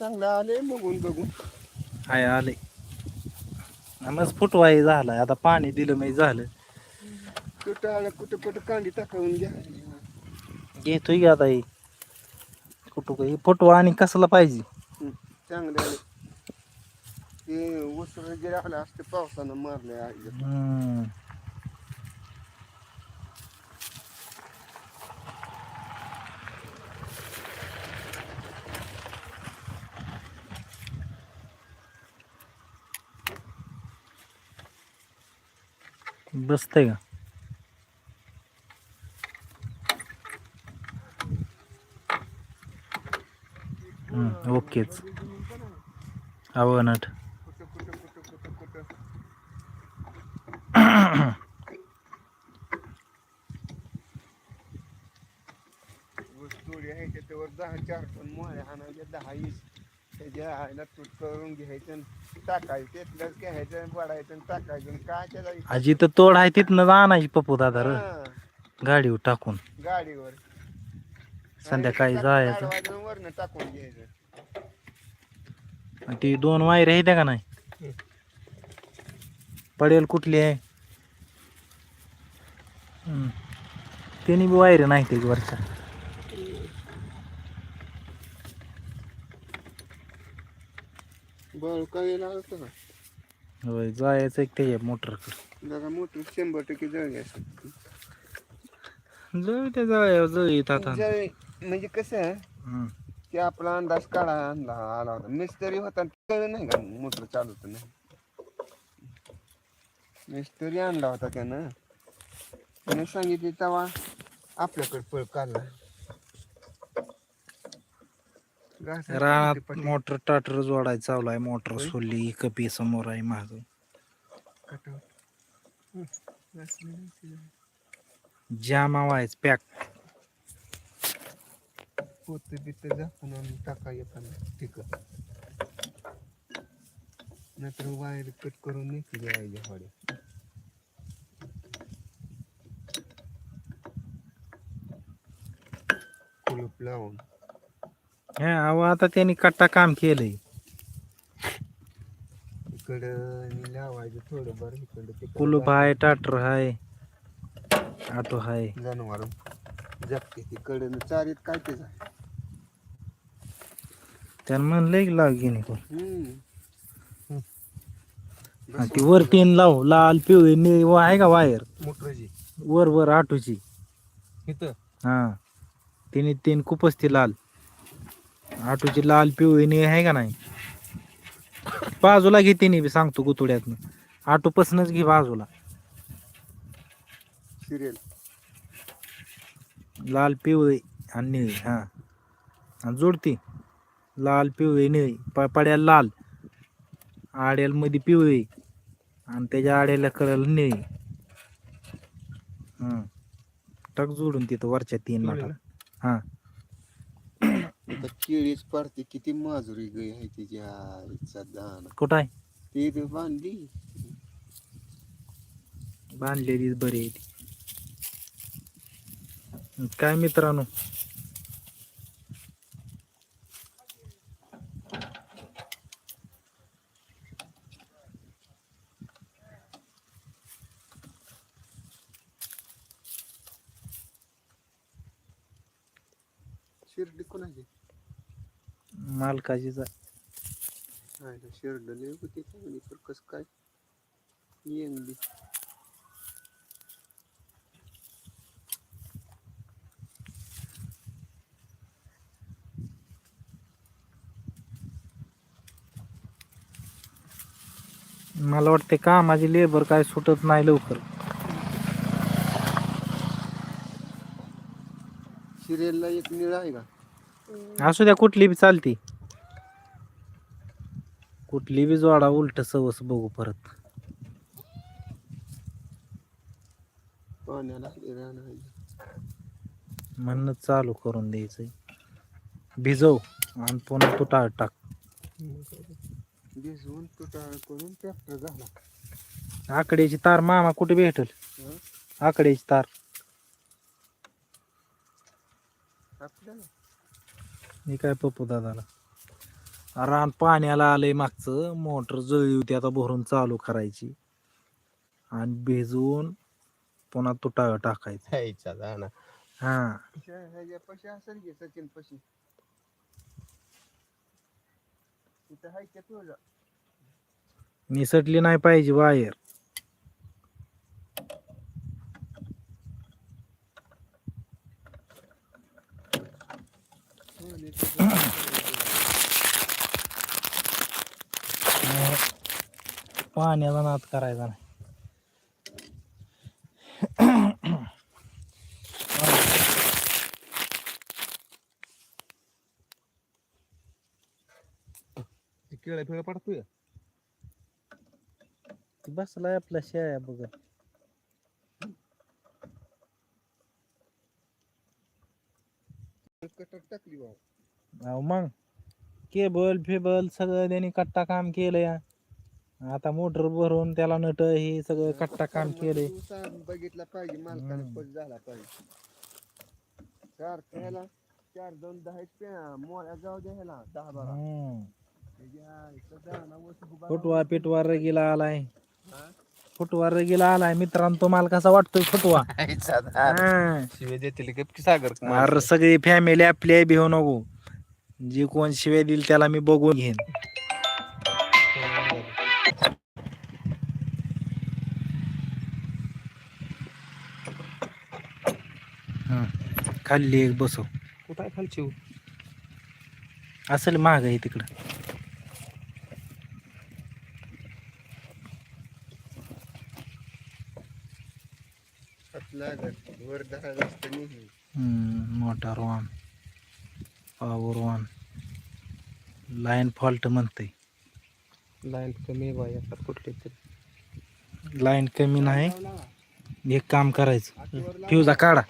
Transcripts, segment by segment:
चांगलं आले बघून बघून. हाय आले मग फुटवाही झालाय. आता पाणी दिलं मी झालं. कुठं आलं कुठं कुठं कांडी टाकावून घ्या. घेतोय की आता हे. कुठं काही फुटवा आणि कसला पाहिजे? हं, चांगलं आले ते उसर जे आलं असते पावसानं मारले आई हम्म. बसतंय का? ओकेच. अवनट कुठं कुठं कुठं कुठं कुठं आहे त्याच्यावर दहा चार टन मोहऱ्या आणायच्या दहा वीस. आईला तूट करून घ्यायचं आणि टाकायचं. त्यातलंच घ्यायचं आणि पडायचं आणि टाकायचं. आणि काय त्याला आजी तर तोड आहे तिथनं आणायची पप्पू दादा र. हां, गाडीवर टाकून. गाडीवर. संध्याकाळी जायचं. वरनं टाकून घ्यायचं. आणि ती दोन वायर आहेत का नाही? पडेल कुठली आहे? हम्म. त्यांनी बी वायर नाही ते वरच्या. बरं काय लागतं का होय जायचं एक ते मोटरकडे. जरा मोठं शंभर टक्के जळली असं जाऊ त्या जाऊया जाऊयात आता. जळी म्हणजे कसं आहे हम्म. की आपला अंदाज काढा आणला आला होता. मिस्त्री होता कळलं नाही का मोटर चालवत नाही. मिस्त्री आणला होता त्यानं. त्याने सांगितले तेव्हा आपल्याकडे पळ काढला. रानात मोटर टाटर जोडायचं चालू आहे. मोटर सोडली कपी समोर आहे नाही. जामा व्हायच पॅक. पोत बित झाकून आणून टाका येताना ठीक नाहीतर वायर कट करून नेते जायच्या होड्या कुलूप लावून. हा अहो आता त्यांनी कट्टा काम केलंय. इकडं लावायचं थोडं बरं इकडं तिकडं कुलूप आहे टाटर आहे ऑटो आहे जनावर जगते तिकडं चारीत काय ते झालं. त्यानं म्हणलंय की लाव घेणे कोण. हम्म. हा, ती वर तीन लाव लाल पिवळी निळी व आहे का वायर? मोटरची. वर वर ऑटोची इथं. हा. तिने तीन खूपच ती लाल. ऑटोची लाल पिवळी निळी आहे का नाही? बाजूला घे तिने बी सांगतो गुतुड्यातनं. ऑटोपासूनच घे बाजूला. सिरियल लाल पिवळी आणि निळी हा. आणि जोडती. लाल पिवळी निळी. प पड्याला लाल. आड्याला मध्ये पिवळी. आणि त्याच्या आड्याला करायला निळी. हम्म. टक जोडून तिथं वरच्या तीन? नाटात हा. आता केळीच पडते किती माजुरी गई आहे तिच्या आईचा दाना. कुठं आहे? ती बांधली. बांधलेलीच बरी आहे ती. काय मित्रांनो? शिर्डी कोणाची? मालकाची जा आयला शिर्ड लय होती चांगली पण कस काय? येंगली मला वाटते का माझी लेबर काय सुटत नाही लवकर. सिरियलला एक निळा आहे का? असू द्या कुठली बी चालती. कुठली बी जोडा उलट सवस बघू परत. म्हणून चालू करून द्यायचंय. भिजव आणि पुन्हा तू टाळ टाक. भिजवून तुटाळ करून ट्रॅक्टर झाला. आकड्याची तार मामा कुठे भेटल? आकड्याची तार. आपल्याला? मी काय पप्पू दादाला? रान पाण्याला आलंय मागचं. मोटर जळली होती आता भरून चालू करायची. आणि भिजवून पुन्हा तुटाव्या टाकायचं. हा ह्या- ह्याच्या पशी असेल की सचिन पशी तिथं हाय का तुझं निसटली नाही पाहिजे वायर हो, नाही तर पाण्याचा नाद करायचा नाही. केळं फिळ पडतोय? बसलाय आपल्या शेळ्या कटर टाकली मग. केबल फेबल सगळं त्यांनी कट्टा काम केलंय आता मोटर भरून त्याला नट हे सगळं कट्टा काम केलंय. तू सांग, बघितला पाहिजे मालकाने. खुश झाला पाहिजे. चार ह्याला चार दोन दहा मोळ्या जाऊ दे ह्याला दहा बारा. फुटवा पिटवा रगीला आलाय. हा? फुटवा रगीला आलाय. मित्रांनो तुम्हाला कसा वाटतोय फुटवा. हा. शिवे देतील गपकी सागर अरे सगळी फॅमिली आपली भिऊ नको. जे कोण शिव्या देईल त्याला मी बघून घेईन. हं. खाल्ली एक बसव. कुठं आहे खालची असेल महाग आहे तिकडं. मोटार वान पॉवर वान लाईन फॉल्ट म्हणते लाईन कमी आहे बाई आता कुठली तरी. लाईन कमी नाही. एक काम करायचं. फ्युजा काढा.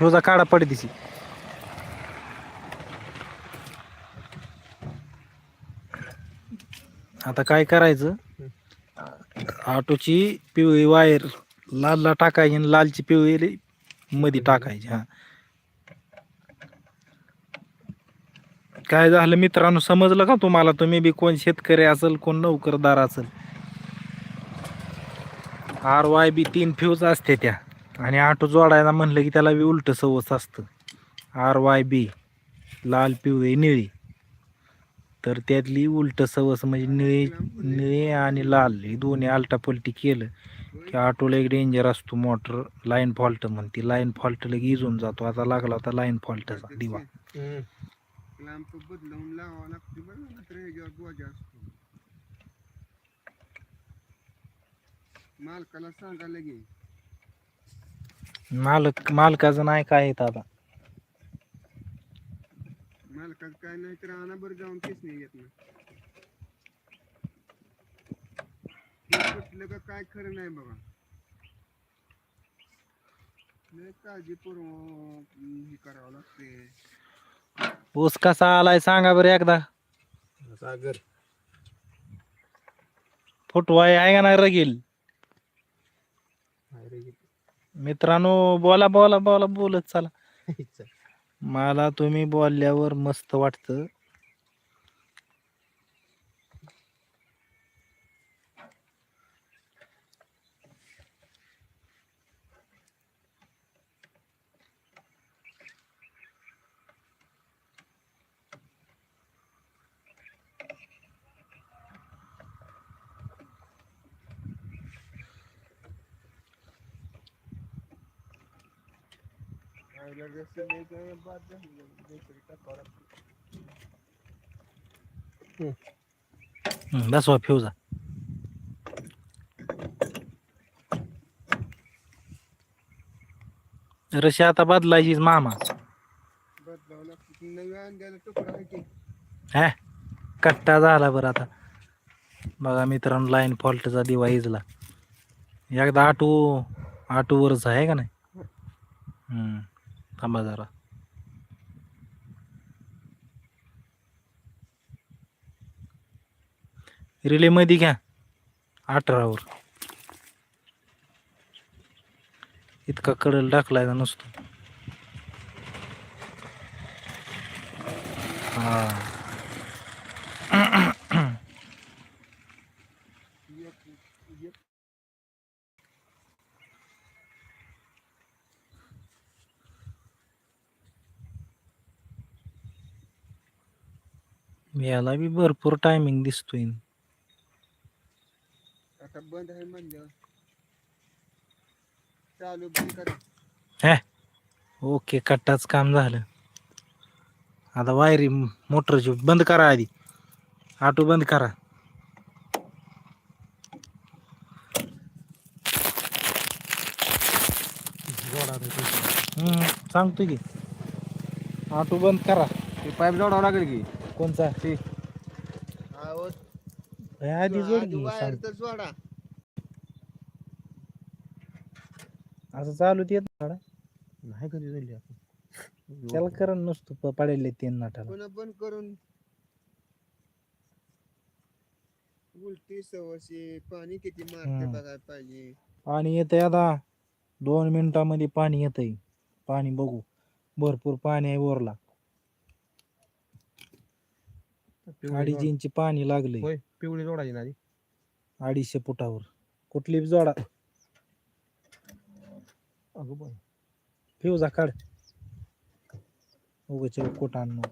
रोजा काढा पडतीची आता काय करायचं? ऑटोची पिवळी वायर लालला टाकायची आणि लालची पिवळी मध्ये टाकायची हा. काय झालं मित्रांनो समजलं का तुम्हाला? तुम्ही बी कोण शेतकरी असेल कोण नोकरदार असेल? आर वाय बी तीन फ्यूज असते त्या. आणि आटो जोडायला म्हणलं की त्याला बी उलट सवस असतं. आर वाय बी लाल पिवळी निळी. तर त्यातली उलट सवस म्हणजे निळी निळी आणि लाल. हे दोन्ही आलटापलटी केलं की आटोला एक डेंजर असतो. मोटर लाईन फॉल्ट म्हणते. लाईन फॉल्ट लगे इजून जातो. आता लागला होता लाईन फॉल्टचा दिवा. लॅम्प बदलवून लावावं लागते बरं ना तर ह्याच्यावर बोजा असतो मालकाला सांगा लगे मालक मालकाचं नाही काय येत आता? मालकाचं काय नाही तर आणा बरं जाऊन तेच नाही येत ना. हे कुठलं का काय खरं नाही बघा. लय काळजीपूर्वक हे करावं लागते. ऊस कसा आलाय सांगा बरं एकदा. सागर. फुटवा आहे का नाही रगील. मित्रांनो बोला बोला बोला बोलत चला. मला तुम्ही बोलल्यावर मस्त वाटतं आईला जसं नाही तर बाद झाली काहीतरी टाकावं लागतं. हं, बसवा फ्युजा रशी आता बदलायची मामा. बदलावं हा कट्टा झाला बरं आता. बघा मित्रांनो लाईन फॉल्टचा दिवा इजला. एकदा आटू आटूवरच आहे का नाही? हम्म, थांबा जरा. रिले मध्ये घ्या. अठरावर इतका कडल टाकलाय नसतो हा याला बी भरपूर टायमिंग दिसतोय. आता बंद आहे म्हणल्यावर. चालू बंद करा. हे? ओके कट्टाच काम झालं. आता वायरी मोटरची बंद करा आधी. ऑटो बंद करा. सांगतो की. ऑटो बंद करा. पाईप जोडावं लागेल की? कोणचा? हे आधी जोड की सांग जोडा. असं चालू येत ना नाही कधी झाली आपण त्याला करण नसतो प- पडेल तीन नाटाला. पुन्हा बंद करून. उलटी सवशी पाणी किती मारते हम्म. बघायला पाहिजे पाणी येतंय आता. दोन मिनिटामध्ये पाणी येतंय. पाणी बघू. भरपूर पाणी आहे बोरला पिवळी अडीच जोड- इंची पाणी लागलंय. होय पिवळी जोडायची ना आधी. अडीचशे फुटावर. कुठली बी जोडा. अगं बाय फिवजा काढ. उगाच कोट आणू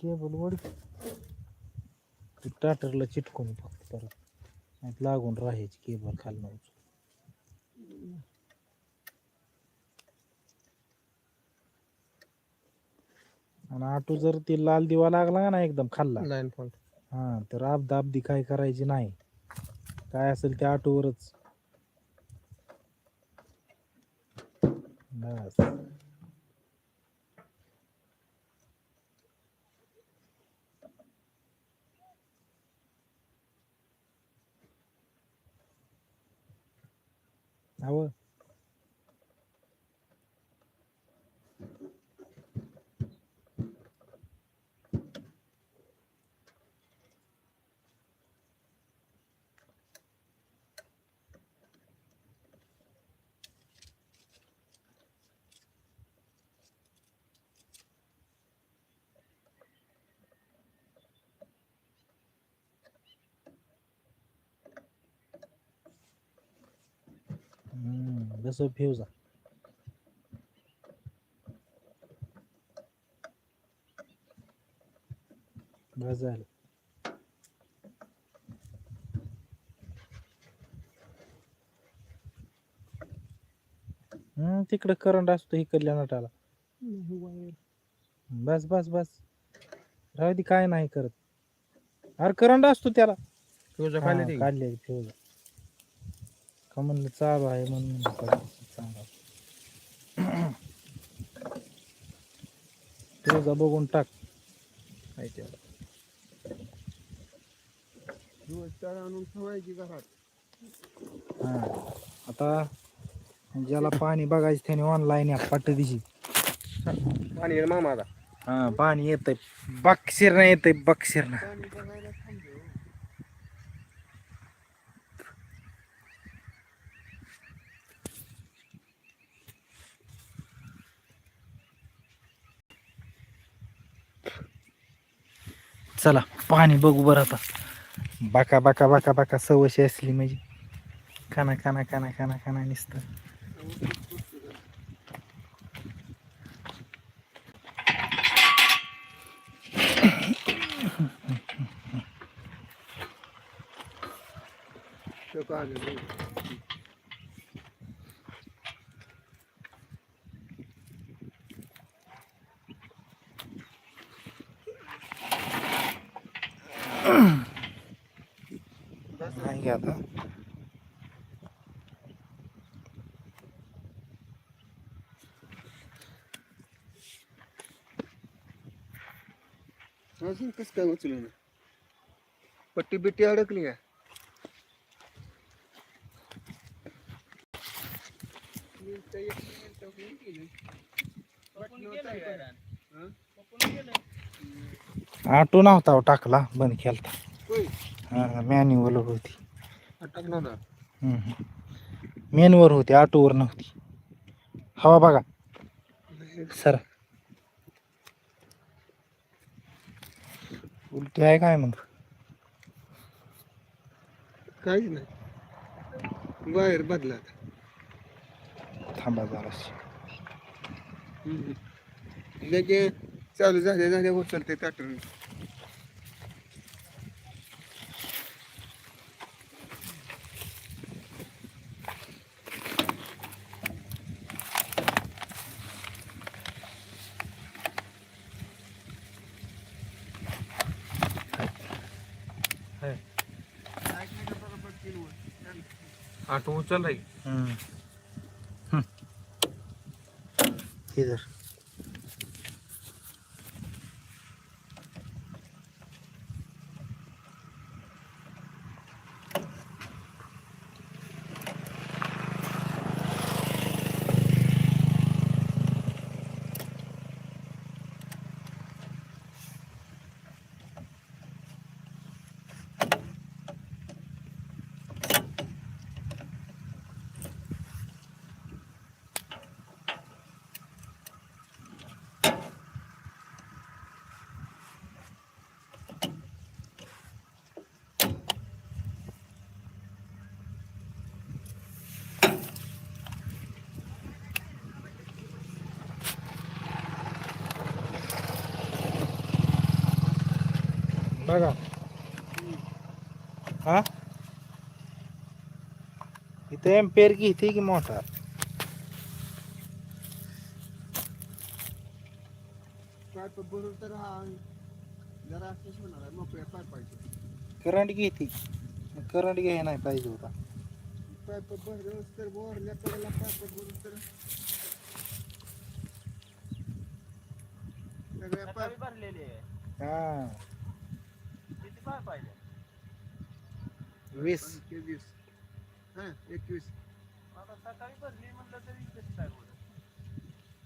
केबल वड. टाटरला चिटकून फक्त परत. नाहीत लागून राहायची केबल खाली आणि आटू जर ते लाल दिवा लागला ना एकदम खाल्ला. लाईन फॉल्ट हा तर आपदा आपदी काय करायची नाही. काय असेल त्या आटोवरच. बस. अहो हम्म, बस फ्यूजा बस झालं हम्म तिकडे करंट असतो इकडल्या नटाला. बस बस बस. राहू दे काय नाही करत. अरे करंट असतो त्याला. ते. काढले फ्यूज का म्हणलं चालू आहे म्हणून चांगला. फ्यूजा बघून टाक. आहे त्याला दिवस तर आणून ठेवायची घरात. हा. आता ज्याला पाणी बघायचं त्याने ऑनलाईन या पट्ट दिशी पाणी मामा हा पाणी येतंय. बक्षीर नाही येतंय बक्षीर ना चला पाणी बघू बरं आता. बाका बाका बाका बाका सवशी असली म्हणजे. खाना खाना खाना खाना खाना निसतं तो का आलं नाही. नाही घ्या आता अजून कसं काय उचलून पट्टी बिट्टी अडकली का आटो नव्हता हो टाकला बंद केलता. हा मॅन्युअल होती. टाकलं ना. मेनवर होती ऑटोवर नव्हती. हवा बघा. सर उलटी आहे काय मग? काहीच नाही. बाहेर बदला थांबा लगे चालू झाले झाले उचलते ताटून चालू आहे बघा. हा? इथे एम्पेअर घेते की मोठा? तर हा जरा होणार पाईपाचे करंट घेते करंट घ्याय नाही पाहिजे होता. पाईप भरलं तर बोरल्या कडेला पाईप भरून तर. सगळ्या पाईप भरलेली आहे. हा. किती पाय पाहिजे? वीस. वीस हा एकवीस. आता सकाळी भरली म्हणलं तरी कसं काय बोलत?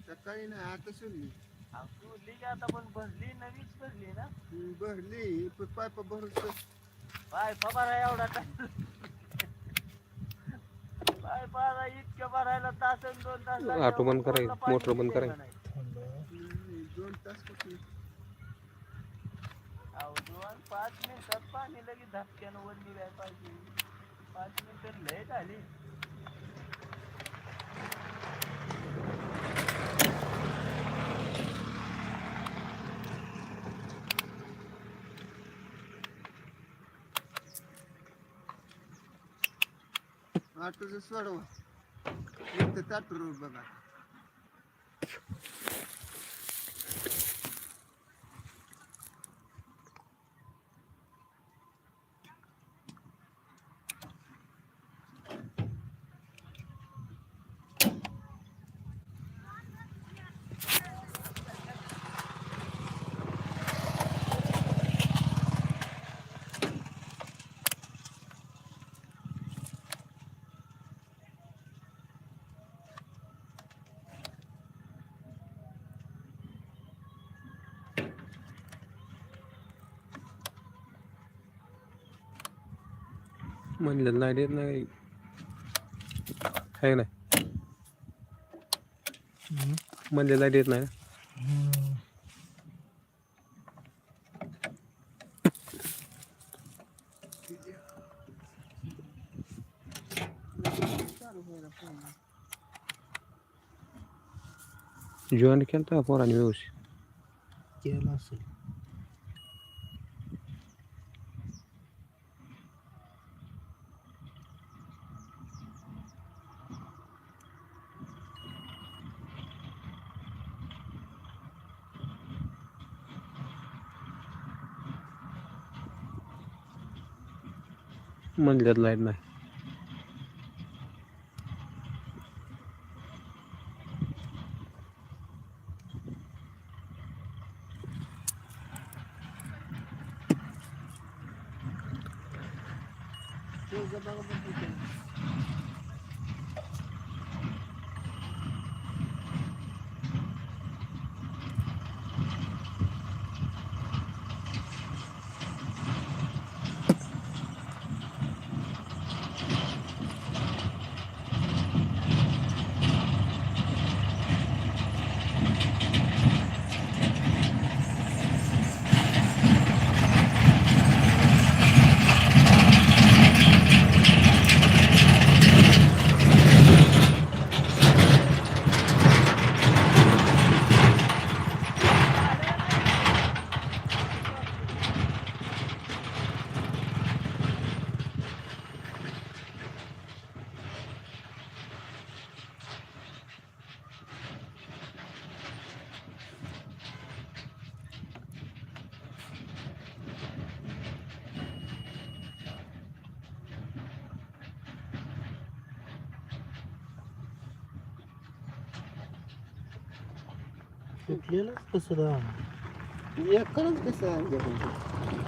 सकाळी नाही आता सोडली की आता पण भरली नवीच भरली ना? हम्म, भरली. पाईप पाय एवढा टाइम पाय भरा इतकं भरायला तास आणि दोन तास लागले. ऑटो बंद कराय, पाणी मोटर बंद निघायला कराय. नाही. हम्म, दोन तास अहो, पाच मिनिटात पाणी लगेच धापक्यानं वर निघायला पाहिजे. पाच मिनिटं लय झाली. ऑटोचं सोडवा. एक तर ताटू रोड बघा. म्हणलं नाही देत नाही आहे नाही म्हणलं नाही देत नाही ना. जॉईन केलं पोराने व्यवस्थित केलं असेल म्हणल्यात लाइट नाही. सुटलेलं कसं राहणार? एकच कसं आहे